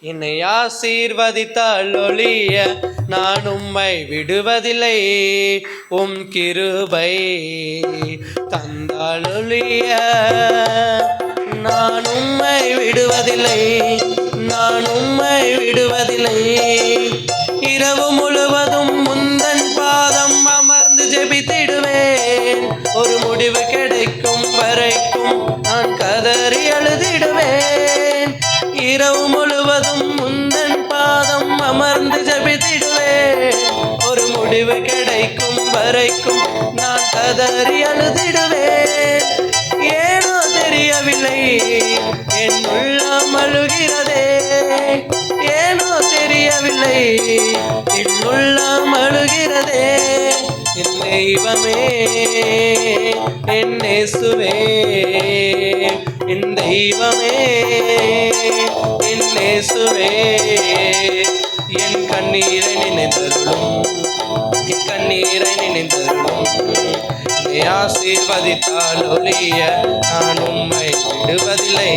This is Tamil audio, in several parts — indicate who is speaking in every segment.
Speaker 1: என்னை ஆசீர்வதித்தால் ஒளிய நான் உம்மை விடுவதில்லை. உம் கிருபை தந்தால் ஒளிய நான் உம்மை விடுவதில்லை. நான் உம்மை விடுவதில்லை. போதும் முந்தன் பாதம் அமர்ந்து ஜபித்திடுவே. ஒரு முடிவு கிடைக்கும் வரைக்கும் நான் கதறி அழுதிடுவேன் ஏனோ தெரியவில்லை என் உள்ளம் அழுகிறதே. ஏனோ தெரியவில்லை என் உள்ளம் அழுகிறதே. என் தெய்வமே என் நேசுவே என் தெய்வமே. என் நேசுவே. என் கண்ணீரை நினைந்தருளும் என் கண்ணீரை நினைந்தருளும் நீ ஆசீர்வதித்தால் ஒழிய நான் உம்மை விடுவதில்லை.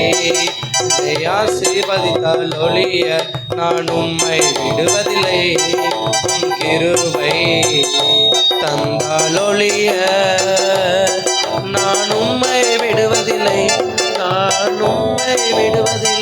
Speaker 1: நீ ஆசீர்வதித்தால் ஒழிய நான் உம்மை விடுவதில்லை. உம் கிருபை தந்தால் ஒழிய நான் உம்மை விடுவதில்லை. நான் உம்மை விடுவதில்லை.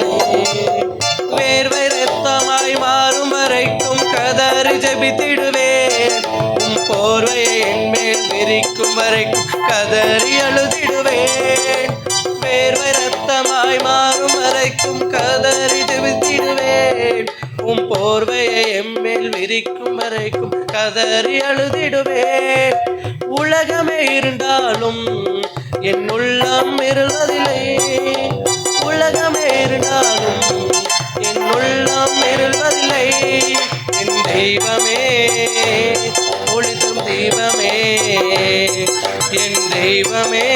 Speaker 1: ஜெபித்திடுவேன் உம் போர்வையை என் விரிக்கும் வரை கதறி அழுதிடுவேன். வேர்வை ரத்தமாய் மாறும் வரைக்கும் கதறி ஜெபித்திடுவேன் உம் போர்வையை எம்மேல் விரிக்கும் வரைக்கும் கதறி அழுதிடுவேன். உலகமே இருந்தாலும் என் உள்ளம் இருளதில்லை உலகமே இருந்தாலும் என் உள்ளம் இருள்வதில்லை. என் தெய்வம் தெய்வமே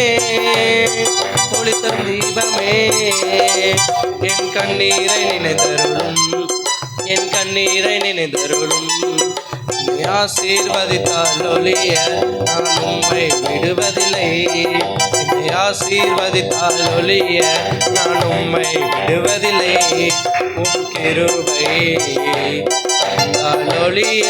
Speaker 1: ஒளிதும் தெய்வமே என் கண்ணீரை நினைந்தருளும் என் கண்ணீரை நினைந்தருளும். என்னை ஆசீர்வதித்தால் ஒழிய நான் உம்மை விடுவதில்லை. என்னை ஆசீர்வதித்தால் ஒழிய நான் உம்மை விடுவதில்லை. உன் கிருபை தந்தால் ஒழிய